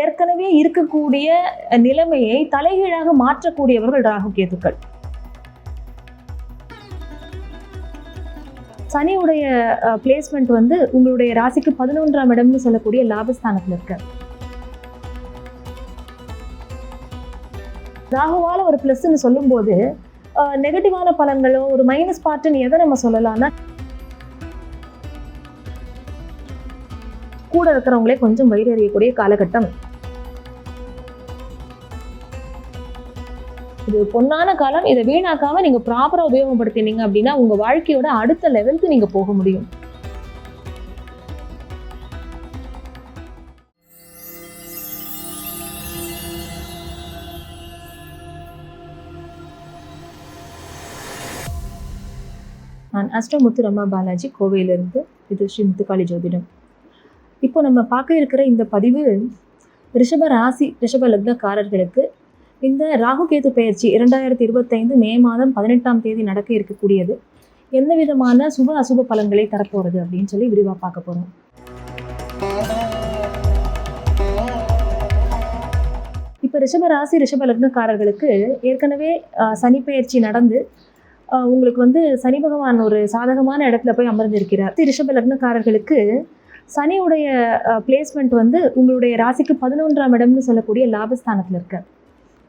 ஏற்கனவே இருக்கக்கூடிய நிலைமையை தலைகீழாக மாற்றக்கூடியவர்கள் ராகு கேதுக்கள். சனியுடைய பிளேஸ்மெண்ட் வந்து உங்களுடைய ராசிக்கு பதினொன்றாம் இடம்னு சொல்லக்கூடிய லாபஸ்தானத்தில் இருக்கு ராகுவால ஒரு பிளஸ்ன்னு சொல்லும்போது நெகட்டிவான பலன்களோ ஒரு மைனஸ் பார்ட்டுன்னு எதை நம்ம சொல்லலாம்னா கூட இருக்கிறவங்களே கொஞ்சம் வயிறு எறியக்கூடிய காலகட்டம். இது பொன்னான காலம் இதை வீணாக்காம நீங்க ப்ராப்பரா உபயோகப்படுத்தினீங்க அப்படின்னா உங்க வாழ்க்கையோட அடுத்த லெவலுக்கு நீங்க போக முடியும். நான் அஷ்டமுத்து முத்துரம்மா பாலாஜி கோவையிலிருந்து இது ஸ்ரீ முத்துக்காளி ஜோதிடம். இப்போ நம்ம பார்க்க இருக்கிற இந்த பதிவு ரிஷப ராசி ரிஷப லக்னக்காரர்களுக்கு இந்த ராகுகேது பயிற்சி இரண்டாயிரத்தி இருபத்தைந்து மே மாதம் பதினெட்டாம் தேதி நடக்க இருக்கக்கூடியது. எந்த விதமான சுப அசுப பலன்களை தரப்போகிறது அப்படின்னு சொல்லி விரிவாக பார்க்க போகிறோம் இப்போ ரிஷப ராசி ரிஷப லக்னக்காரர்களுக்கு ஏற்கனவே சனி பயிற்சி நடந்து உங்களுக்கு வந்து சனி பகவான் ஒரு சாதகமான இடத்துல போய் அமர்ந்திருக்கிறார். ரிஷப லக்னக்காரர்களுக்கு சனியுடைய பிளேஸ்மெண்ட் வந்து உங்களுடைய ராசிக்கு பதினொன்றாம் இடம்னு சொல்லக்கூடிய லாபஸ்தானத்தில் இருக்கு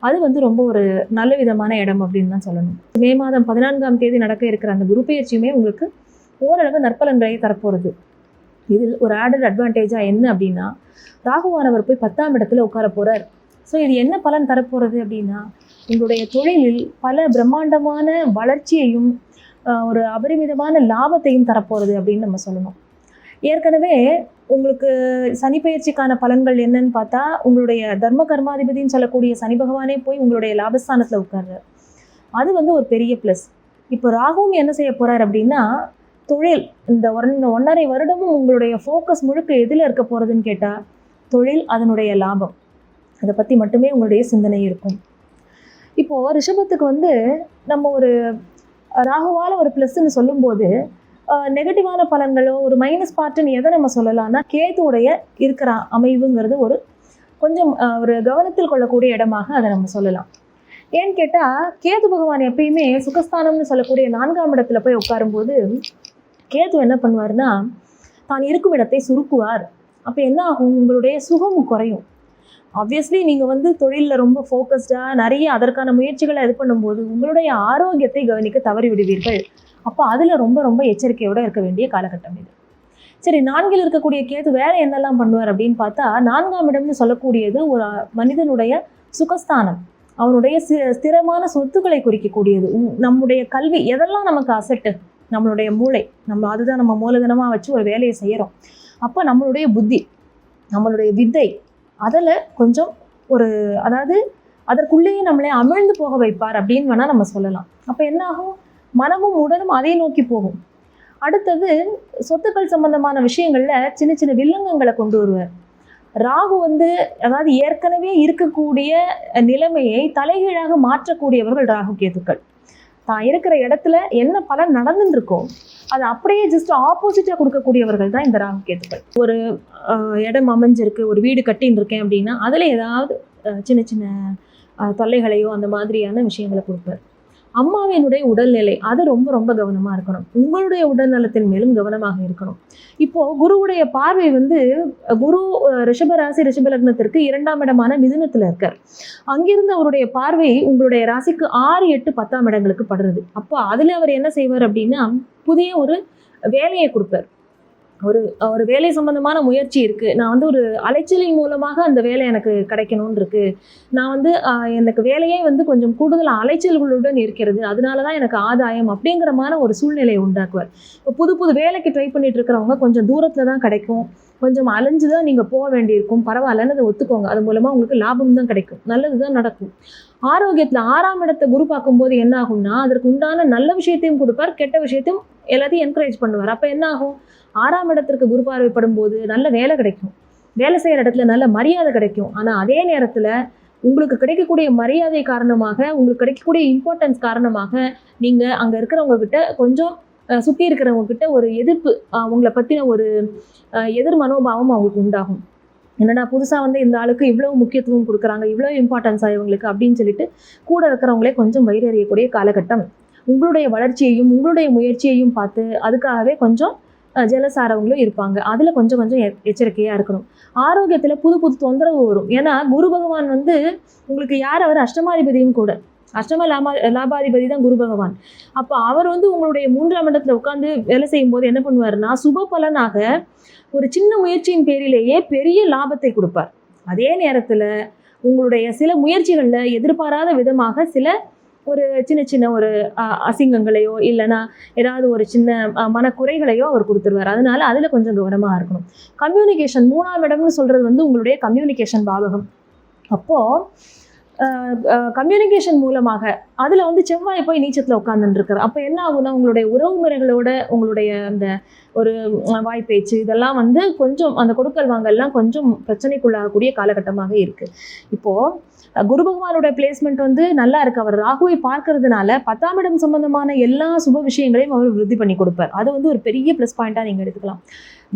அது வந்து ரொம்ப ஒரு நல்ல விதமான இடம் அப்படின்னு தான் சொல்லணும். மே மாதம் பதினான்காம் தேதி நடக்க இருக்கிற அந்த குரு பயிற்சியுமே உங்களுக்கு ஓரளவு நற்பலன்களை தரப்போகிறது இதில் ஒரு ஆடட் அட்வான்டேஜாக என்ன அப்படின்னா ராகுவானவர் போய் பத்தாம் இடத்துல உட்கார போகிறார் ஸோ இது என்ன பலன் தரப்போகிறது அப்படின்னா உங்களுடைய தொழிலில் பல பிரம்மாண்டமான வளர்ச்சியையும் ஒரு அபரிமிதமான லாபத்தையும் தரப்போகிறது அப்படின்னு நம்ம சொல்லணும். ஏற்கனவே உங்களுக்கு சனி பயிற்சிக்கான பலன்கள் என்னன்னு பார்த்தா உங்களுடைய தர்ம கர்மாதிபதின்னு சொல்லக்கூடிய சனி பகவானே போய் உங்களுடைய லாபஸ்தானத்தில் உட்கார்றார். அது வந்து ஒரு பெரிய ப்ளஸ் இப்போ ராகுவும் என்ன செய்ய போகிறார் அப்படின்னா தொழில் இந்த ஒன் ஒன்றரை வருடமும் உங்களுடைய ஃபோக்கஸ் முழுக்க எதில் இருக்க போகிறதுன்னு கேட்டால் தொழில் அதனுடைய லாபம். அதை பற்றி மட்டுமே உங்களுடைய சிந்தனை இருக்கும். இப்போது ரிஷபத்துக்கு வந்து நம்ம ஒரு ராகுவால் ஒரு ப்ளஸ்ன்னு சொல்லும்போது நெகட்டிவான பலன்களோ ஒரு மைனஸ் பார்ட்டுன்னு எதை நம்ம சொல்லலாம்னா கேதுவுடைய இருக்கிற அமைவுங்கிறது ஒரு கொஞ்சம் ஒரு கவனத்தில் கொள்ளக்கூடிய இடமாக அதை நம்ம சொல்லலாம். ஏன்னு கேட்டால் கேது பகவான் எப்பயுமே சுகஸ்தானம்னு சொல்லக்கூடிய நான்காம் இடத்துல போய் உட்காரும்போது கேது என்ன பண்ணுவார்னா தான் இருக்கும் இடத்தை சுருக்குவார். அப்போ என்ன ஆகும்? உங்களுடைய சுகம் குறையும். ஆப்வியஸ்லி நீங்கள் வந்து தொழிலில் ரொம்ப ஃபோக்கஸ்டாக நிறைய அதற்கான முயற்சிகளை இது பண்ணும்போது உங்களுடைய ஆரோக்கியத்தை கவனிக்க தவறி விடுவீர்கள். அப்போ அதில் ரொம்ப ரொம்ப எச்சரிக்கையோடு இருக்க வேண்டிய காலகட்டம் இது. சரி நான்கில் இருக்கக்கூடிய கேது வேற என்னெல்லாம் பண்ணுவார் அப்படின்னு பார்த்தா நான்காம் இடம்னு சொல்லக்கூடியது ஒரு மனிதனுடைய சுகஸ்தானம். அவனுடைய ஸ்திரமான சொத்துக்களை குறிக்கக்கூடியது. நம்முடைய கல்வி எதெல்லாம் நமக்கு அசட்டு? நம்மளுடைய மூளை. நம்ம அதுதான் நம்ம மூலதனமாக வச்சு ஒரு வேலையை செய்கிறோம் அப்போ நம்மளுடைய புத்தி நம்மளுடைய வித்தை அதில் கொஞ்சம் ஒரு அதாவது அதற்குள்ளேயே நம்மளை அமிழ்ந்து போக வைப்பார் அப்படின்னு வேணால் நம்ம சொல்லலாம். அப்போ என்ன ஆகும்? மனமும் உடலும் அதை நோக்கி போகும். அடுத்தது சொத்துக்கள் சம்பந்தமான விஷயங்களில் சின்ன சின்ன வில்லங்கங்களை கொண்டு வருவார். ராகு வந்து அதாவது ஏற்கனவே இருக்கக்கூடிய நிலைமையை தலைகீழாக மாற்றக்கூடியவர்கள் ராகு கேதுக்கள். தான் இருக்கிற இடத்துல என்ன பலன் நடந்துட்டு இருக்கோ அது அப்படியே ஜஸ்ட் ஆப்போசிட்டாக கொடுக்கக்கூடியவர்கள் தான் இந்த ராகு கேதுக்கள். ஒரு இடம் அமைஞ்சிருக்கு ஒரு வீடு கட்டின்னு இருக்கேன் அப்படின்னா அதில் ஏதாவது சின்ன சின்ன தொல்லைகளையோ அந்த மாதிரியான விஷயங்களை கொடுப்பார். அம்மாவினுடைய உடல்நிலை அது ரொம்ப ரொம்ப கவனமாக இருக்கணும். உங்களுடைய உடல்நலத்தின் மேலும் கவனமாக இருக்கணும். இப்போ குருவுடைய பார்வை வந்து குரு ரிஷபராசி ரிஷப லக்னத்திற்கு இரண்டாம் இடமான மிதுனத்தில் இருக்கார். அங்கிருந்து அவருடைய பார்வை உங்களுடைய ராசிக்கு ஆறு எட்டு பத்தாம் இடங்களுக்கு படுறது. அப்போ அதில் அவர் என்ன செய்வார் அப்படின்னா புதிய ஒரு வேலையை கொடுப்பார். ஒரு ஒரு வேலை சம்பந்தமான முயற்சி இருக்குது நான் வந்து ஒரு அலைச்சலின் மூலமாக அந்த வேலை எனக்கு கிடைக்கணும்னு இருக்கு நான் வந்து எனக்கு வேலையே வந்து கொஞ்சம் கூடுதல் அலைச்சல்களுடன் இருக்கிறது. அதனால தான் எனக்கு ஆதாயம் அப்படிங்கிற மாதிரி ஒரு சூழ்நிலையை உண்டாக்குவார். இப்போ புது புது வேலைக்கு ட்ரை பண்ணிட்டு இருக்கிறவங்க கொஞ்சம் தூரத்தில் தான் கிடைக்கும். கொஞ்சம் அலைஞ்சு தான் நீங்கள் போக வேண்டியிருக்கும். பரவாயில்லன்னு அதை ஒத்துக்கோங்க. அது மூலமாக உங்களுக்கு லாபம் தான் கிடைக்கும். நல்லது தான் நடக்கும். ஆரோக்கியத்தில் ஆறாம் இடத்தை குரு பார்க்கும்போது என்ன ஆகும்னா அதற்கு உண்டான நல்ல விஷயத்தையும் கொடுப்பார் கெட்ட விஷயத்தையும் எல்லாத்தையும் என்கரேஜ் பண்ணுவார். அப்போ என்ன ஆகும்? ஆறாம் இடத்திற்கு குரு பார்வைப்படும் போது நல்ல வேலை கிடைக்கும். வேலை செய்கிற இடத்துல நல்ல மரியாதை கிடைக்கும். ஆனால் அதே நேரத்தில் உங்களுக்கு கிடைக்கக்கூடிய மரியாதை காரணமாக உங்களுக்கு கிடைக்கக்கூடிய இம்பார்ட்டன்ஸ் காரணமாக நீங்கள் அங்கே இருக்கிறவங்க கிட்ட கொஞ்சம் சுற்றி இருக்கிறவங்க கிட்ட ஒரு எதிர்ப்பு அவங்கள பற்றின ஒரு எதிர் மனோபாவம் அவங்களுக்கு உண்டாகும். என்னடா புதுசாக வந்து இந்த ஆளுக்கு இவ்வளோ முக்கியத்துவம் கொடுக்குறாங்க இவ்வளோ இம்பார்ட்டன்ஸாக இவங்களுக்கு அப்படின்னு சொல்லிட்டு கூட இருக்கிறவங்களே கொஞ்சம் வயிறறியக்கூடிய காலகட்டம். உங்களுடைய வளர்ச்சியையும் உங்களுடைய முயற்சியையும் பார்த்து அதுக்காகவே கொஞ்சம் ஜெலஸ் ஆகிறவங்களும் இருப்பாங்க. அதில் கொஞ்சம் கொஞ்சம் எச்சரிக்கையாக இருக்கணும். ஆரோக்கியத்தில் புது புது தொந்தரவு வரும். ஏன்னா குரு பகவான் வந்து உங்களுக்கு யார் அவர் அஷ்டமாதிபதியும் கூட. அஷ்டம லாபா லாபாதிபதி தான் குரு பகவான். அப்போ அவர் வந்து உங்களுடைய மூன்றாம் மண்டலத்தில் உட்காந்து வேலை செய்யும் போது என்ன பண்ணுவாருன்னா சுப பலனாக ஒரு சின்ன முயற்சியின் பேரிலேயே பெரிய லாபத்தை கொடுப்பார். அதே நேரத்தில் உங்களுடைய சில முயற்சிகளில் எதிர்பாராத விதமாக சில ஒரு சின்ன சின்ன ஒரு அசிங்கங்களையோ இல்லைன்னா ஏதாவது ஒரு சின்ன மனக்குறைகளையோ அவர் கொடுத்துருவார். அதனால அதில் கொஞ்சம் கவனமாக இருக்கணும். கம்யூனிகேஷன் மூணாம் இடம்னு சொல்கிறது வந்து உங்களுடைய கம்யூனிகேஷன் பாவகம். அப்போது கம்யூனிகேஷன் மூலமாக அதில் வந்து செவ்வாய் போய் நீச்சத்தில் உட்காந்துருக்காரு அப்போ என்ன ஆகும்னா உங்களுடைய உறவுமுறைகளோட உங்களுடைய அந்த ஒரு வாய்ப்பேச்சு இதெல்லாம் வந்து கொஞ்சம் அந்த கொடுக்கல் வாங்கல்லாம் கொஞ்சம் பிரச்சனைக்குள்ளாகக்கூடிய காலகட்டமாக இருக்குது இப்போது குரு பகவானோட பிளேஸ்மெண்ட் வந்து நல்லா இருக்கு. அவர் ராகுவை பார்க்கறதுனால பத்தாம் இடம் சம்பந்தமான எல்லா சுப விஷயங்களையும் அவர் விருத்தி பண்ணி கொடுப்பார். அது வந்து ஒரு பெரிய ப்ளஸ் பாயிண்டாக நீங்கள் எடுத்துக்கலாம்.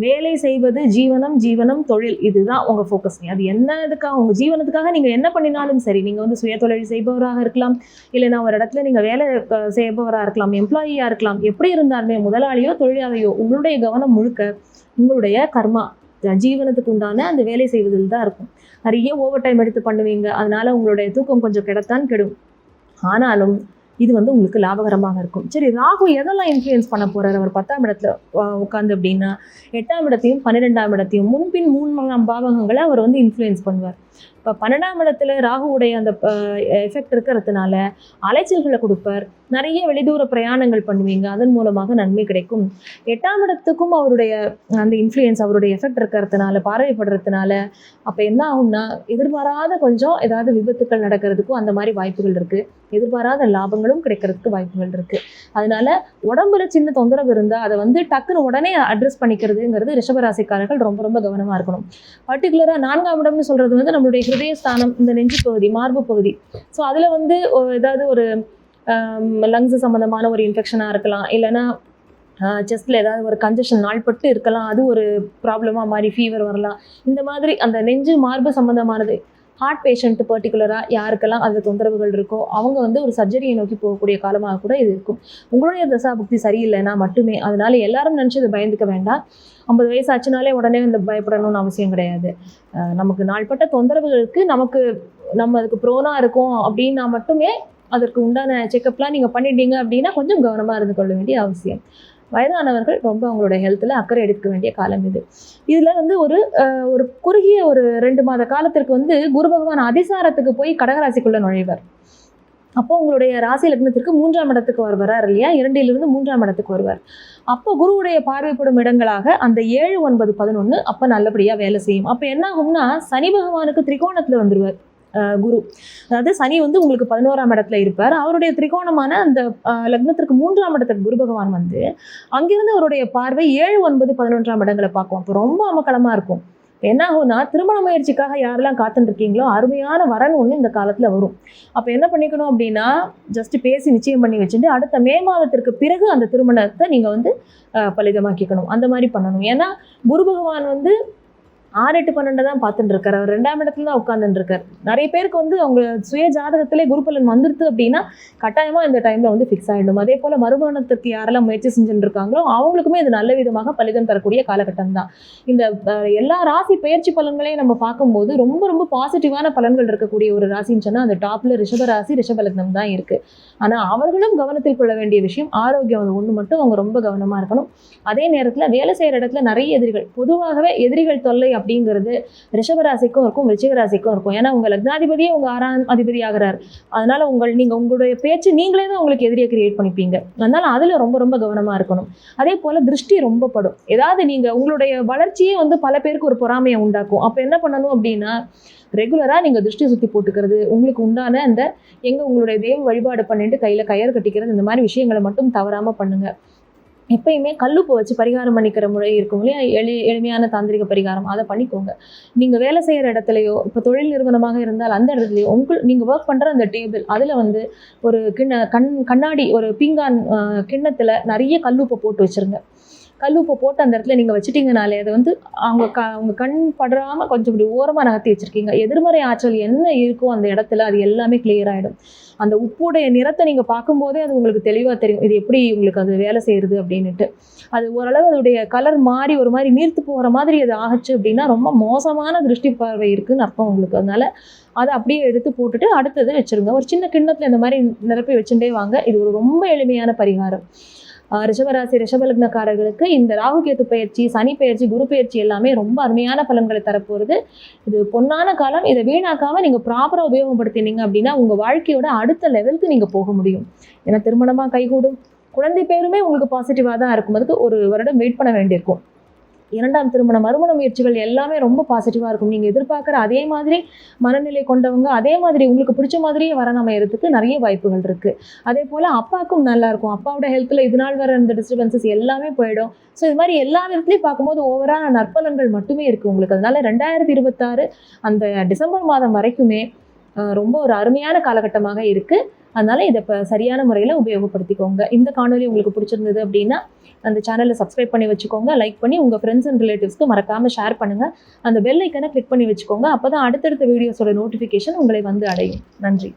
வேலை செய்வது ஜீவனம் ஜீவனம் தொழில் இதுதான் உங்கள் ஃபோக்கஸ் அது என்ன இதுக்காக உங்கள் ஜீவனத்துக்காக நீங்கள் என்ன பண்ணினாலும் சரி நீங்கள் வந்து சுய தொழில் செய்பவராக இருக்கலாம். இல்லைன்னா ஒரு இடத்துல நீங்கள் வேலை செய்பவராக இருக்கலாம் எம்ப்ளாயியாக இருக்கலாம். எப்படி இருந்தாலுமே முதலாளியோ தொழிலாளியோ உங்களுடைய கவனம் முழுக்க உங்களுடைய கர்மா ஜீவனத்துக்கு உண்டான அந்த வேலை செய்வதில் தான் இருக்கும். நிறைய ஓவர் டைம் எடுத்து பண்ணுவீங்க. அதனால உங்களுடைய தூக்கம் கொஞ்சம் கெடத்தான் கெடும். ஆனாலும் இது வந்து உங்களுக்கு லாபகரமாக இருக்கும். சரி ராகு எதெல்லாம் இன்ஃப்ளூயன்ஸ் பண்ண போகிறார் அவர் பத்தாம் இடத்துல உட்காந்து அப்படின்னா எட்டாம் இடத்தையும் பன்னிரெண்டாம் இடத்தையும் முன்பின் மூணாம் பாவகங்களை அவர் வந்து இன்ஃப்ளூயன்ஸ் பண்ணுவார். இப்போ பன்னெண்டாம் இடத்துல ராகுவுடைய அந்த எஃபெக்ட் இருக்கிறதுனால அலைச்சல்களை கொடுப்பார். நிறைய வெளிதூர பிரயாணங்கள் பண்ணுவீங்க. அதன் மூலமாக நன்மை கிடைக்கும். எட்டாம் இடத்துக்கும் அவருடைய அந்த இன்ஃப்ளூயன்ஸ் அவருடைய எஃபெக்ட் இருக்கிறதுனால பார்வைப்படுறதுனால அப்போ என்ன ஆகும்னா எதிர்பாராத கொஞ்சம் ஏதாவது விபத்துக்கள் நடக்கிறதுக்கும் அந்த மாதிரி வாய்ப்புகள் இருக்குது எதிர்பாராத லாபங்களும் கிடைக்கிறதுக்கு வாய்ப்புகள் இருக்குது அதனால உடம்புல சின்ன தொந்தரவு இருந்தால் அதை வந்து டக்குன்னு உடனே அட்ரஸ் பண்ணிக்கிறதுங்கிறது ரிஷபராசிக்காரர்கள் ரொம்ப ரொம்ப கவனமாக இருக்கணும். பர்டிகுலராக நான்காம் இடம்னு சொல்கிறது வந்து நம்மளுடைய ஹிருதயஸ்தானம் இந்த நெஞ்சு பகுதி மார்பு பகுதி. ஸோ அதில் வந்து ஏதாவது ஒரு லங்ஸ் சம்மந்தமான ஒரு இன்ஃபெக்ஷனாக இருக்கலாம். இல்லைன்னா செஸ்ட்டில் ஏதாவது ஒரு கன்ஜஷன் நாள்பட்டு இருக்கலாம். அது ஒரு ப்ராப்ளமாக மாதிரி ஃபீவர் வரலாம். இந்த மாதிரி அந்த நெஞ்சு மார்பு சம்மந்தமானது ஹார்ட் பேஷண்ட்டு பர்டிகுலராக யாருக்கெல்லாம் அது தொந்தரவுகள் இருக்கோ அவங்க வந்து ஒரு சர்ஜரியை நோக்கி போகக்கூடிய காலமாக கூட இது இருக்கும். உங்களுடைய தசா புக்தி சரியில்லைன்னா மட்டுமே அதனால எல்லாரும் நினச்சி இதை பயந்துக்க வேண்டாம். ஐம்பது வயசு ஆச்சுனாலே உடனே இந்த பயப்படணும்னு அவசியம் கிடையாது. நமக்கு நாள்பட்ட தொந்தரவுகளுக்கு நமக்கு நம்ம அதுக்கு ப்ரோனாக இருக்கோம் அப்படின்னா மட்டுமே அதற்கு உண்டான செக்கப்லாம் நீங்கள் பண்ணிட்டீங்க அப்படின்னா கொஞ்சம் கவனமாக இருந்து கொள்ள வேண்டிய அவசியம். வயதானவர்கள் ரொம்ப அவங்களோட ஹெல்த்தில் அக்கறை எடுக்க வேண்டிய காலம் இது. இதில் வந்து ஒரு ஒரு குறுகிய ஒரு ரெண்டு மாத காலத்திற்கு வந்து குரு பகவான் அதிசாரத்துக்கு போய் கடகராசிக்குள்ளே நுழைவார். அப்போ உங்களுடைய ராசி லக்னத்திற்கு மூன்றாம் இடத்துக்கு வருவார் இல்லையா? இரண்டிலிருந்து மூன்றாம் இடத்துக்கு வருவார். அப்போ குருவுடைய பார்வைப்படும் இடங்களாக அந்த ஏழு ஒன்பது பதினொன்று அப்போ நல்லபடியாக வேலை செய்யும். அப்போ என்ன ஆகும்னா சனி பகவானுக்கு திரிகோணத்தில் வந்துடுவார் குரு. அதாவது சனி வந்து உங்களுக்கு பதினோராம் இடத்துல இருப்பார். அவருடைய திரிகோணமான அந்த லக்னத்திற்கு மூன்றாம் இடத்துக்கு குரு பகவான் வந்து அங்கிருந்து அவருடைய பார்வை ஏழு ஒன்பது பதினொன்றாம் இடங்களை பார்க்கும். அப்போ ரொம்ப அமக்கலமாக இருக்கும். என்ன ஆகும்னா திருமண முயற்சிக்காக யாரெல்லாம் காத்துட்ருக்கீங்களோ அருமையான வரன் ஒன்று இந்த காலத்தில் வரும். அப்போ என்ன பண்ணிக்கணும் அப்படின்னா ஜஸ்ட் பேசி நிச்சயம் பண்ணி வச்சுட்டு அடுத்த மே மாதத்திற்கு பிறகு அந்த திருமணத்தை நீங்கள் வந்து பலிதமாக்கிக்கணும். அந்த மாதிரி பண்ணணும். ஏன்னா குரு பகவான் வந்து ஆறு எட்டு பன்னெண்டு தான் பார்த்துட்டு இருக்காரு. அவர் ரெண்டாம் இடத்துல தான் உட்காந்துட்டு இருக்காரு. நிறைய பேருக்கு வந்து அவங்க சுய ஜாதகத்திலே குருபலன் வந்துருது அப்படின்னா கட்டாயமாக இந்த டைமில் வந்து ஃபிக்ஸ் ஆகிடும் அதே போல் மறுமணத்திற்கு யாரெல்லாம் முயற்சி செஞ்சுட்டு இருக்காங்களோ அவங்களுக்குமே இது நல்ல விதமாக பலிதம் தரக்கூடிய காலகட்டம் தான். இந்த எல்லா ராசி பயிற்சி பலன்களையும் நம்ம பார்க்கும்போது ரொம்ப ரொம்ப பாசிட்டிவான பலன்கள் இருக்கக்கூடிய ஒரு ராசின்னு சொன்னால் அந்த டாப்பில் ரிஷப ராசி ரிஷபலக்னம் தான் இருக்குது ஆனால் அவர்களும் கவனத்தில் கொள்ள வேண்டிய விஷயம் ஆரோக்கியம். அது ஒன்று மட்டும் அவங்க ரொம்ப கவனமாக இருக்கணும். அதே நேரத்தில் வேலை செய்கிற இடத்துல நிறைய எதிரிகள் பொதுவாகவே எதிரிகள் தொல்லை அப்படிங்கிறது ரிஷபராசிக்கும் இருக்கும் ரிச்சிகராசிக்கும் இருக்கும். ஏன்னா உங்கள் லக்னாதிபதியே உங்கள் ஆறாம் அதிபதி ஆகிறார் அதனால் உங்கள் நீங்கள் உங்களுடைய பேச்சு நீங்களே தான் உங்களுக்கு எதிரியை கிரியேட் பண்ணிப்பீங்க. அதனால் அதில் ரொம்ப ரொம்ப கவனமாக இருக்கணும். அதே போல் திருஷ்டி ரொம்ப படும் ஏதாவது நீங்கள் உங்களுடைய வளர்ச்சியே வந்து பல பேருக்கு ஒரு பொறாமையை உண்டாக்கும். அப்போ என்ன பண்ணணும் அப்படின்னா ரெகுலராக நீங்கள் திருஷ்டி சுற்றி போட்டுக்கிறது உங்களுக்கு உண்டான அந்த எங்கே உங்களுடைய தெய்வ வழிபாடு பண்ணிட்டு கையில் கயர் கட்டிக்கிறது இந்த மாதிரி விஷயங்களை மட்டும் தவறாமல் பண்ணுங்கள் எப்பயுமே கல்லுப்பை வச்சு பரிகாரம் பண்ணிக்கிற முறை இருக்கும் இல்லையா? எளி எளிமையான தாந்திரிக பரிகாரம். அதை பண்ணிக்கோங்க. நீங்கள் வேலை செய்கிற இடத்துலையோ இப்போ தொழில் நிறுவனமாக இருந்தால் அந்த இடத்துலையோ உங்கள் நீங்கள் ஒர்க் பண்ணுற அந்த டேபிள் அதில் வந்து ஒரு கிண்ண கண் கண்ணாடி ஒரு பீங்கான் கிண்ணத்தில் நிறைய கல்லுப்பை போட்டு வச்சுருங்க. கல்லுப்பை போட்டு அந்த இடத்துல நீங்கள் வச்சுட்டிங்கனாலே அது வந்து அவங்க க அவங்க கண் படுறாமல் கொஞ்சம் இப்படி ஓரமாக நகர்த்தி வச்சுருக்கீங்க. எதிர்மறை ஆற்றல் என்ன இருக்கோ அந்த இடத்துல அது எல்லாமே கிளியர் ஆகிடும் அந்த உப்புடைய நிறத்தை நீங்கள் பார்க்கும்போதே அது உங்களுக்கு தெளிவாக தெரியும். இது எப்படி உங்களுக்கு அது வேலை செய்கிறது அப்படின்னுட்டு. அது ஓரளவு அதோடைய கலர் மாறி ஒரு மாதிரி நீர்த்து போகிற மாதிரி அது ஆகுச்சு அப்படின்னா ரொம்ப மோசமான திருஷ்டி பார்வை இருக்குதுன்னு அர்த்தம் உங்களுக்கு. அதனால அதை அப்படியே எடுத்து போட்டுட்டு அடுத்தது வச்சுருங்க. ஒரு சின்ன கிண்ணத்தில் இந்த மாதிரி நிரப்பி வச்சுட்டே வாங்க. இது ஒரு ரொம்ப எளிமையான பரிகாரம். ரிஷபராசி ரிஷபலக்னக்காரர்களுக்கு இந்த ராகுகேது பயிற்சி சனி பயிற்சி குரு பயிற்சி எல்லாமே ரொம்ப அருமையான பலன்களை தரப்போகிறது இது பொன்னான காலம். இதை வீணாக்காமல் நீங்கள் ப்ராப்பராக உபயோகப்படுத்தினீங்க அப்படின்னா உங்கள் வாழ்க்கையோட அடுத்த லெவலுக்கு நீங்கள் போக முடியும். ஏன்னா திருமணமாக கைகூடும். குழந்தை பேருமே உங்களுக்கு பாசிட்டிவாக தான் இருக்கும். அதுக்கு ஒரு வருடம் வெயிட் பண்ண வேண்டியிருக்கும். இரண்டாம் திருமண மறுமண முயற்சிகள் எல்லாமே ரொம்ப பாசிட்டிவாக இருக்கும். நீங்கள் எதிர்பார்க்குற அதே மாதிரி மனநிலை கொண்டவங்க அதே மாதிரி உங்களுக்கு பிடிச்ச மாதிரியே வர அமையறதுக்கு நிறைய வாய்ப்புகள் இருக்குது அதே போல் அப்பாவுக்கும் நல்லாயிருக்கும் அப்பாவோட ஹெல்த்தில் இது நாள் வர இந்த டிஸ்டர்பன்சஸ் எல்லாமே போயிடும். ஸோ இது மாதிரி எல்லா விதத்துலையும் பார்க்கும்போது ஓவராக நற்பலன்கள் மட்டுமே இருக்குது உங்களுக்கு. அதனால ரெண்டாயிரத்தி இருபத்தாறு அந்த டிசம்பர் மாதம் வரைக்குமே ரொம்ப ஒரு அருமையான காலகட்டமாக இருக்குது அதனால் இதை இப்போ சரியான முறையில் உபயோகப்படுத்திக்கோங்க. இந்த காணொலி உங்களுக்கு பிடிச்சிருந்தது அப்படின்னா அந்த சேனலை சப்ஸ்கிரைப் பண்ணி வச்சுக்கோங்க லைக் பண்ணி உங்கள் ஃப்ரெண்ட்ஸ் அண்ட் ரிலேட்டிவ்ஸ்க்கு மறக்காமல் ஷேர் பண்ணுங்கள் அந்த பெல் ஐக்கனை கிளிக் பண்ணி வச்சுக்கோங்க அப்போ தான் அடுத்தடுத்த வீடியோஸோட நோட்டிஃபிகேஷன் உங்களை வந்து அடையும். நன்றி.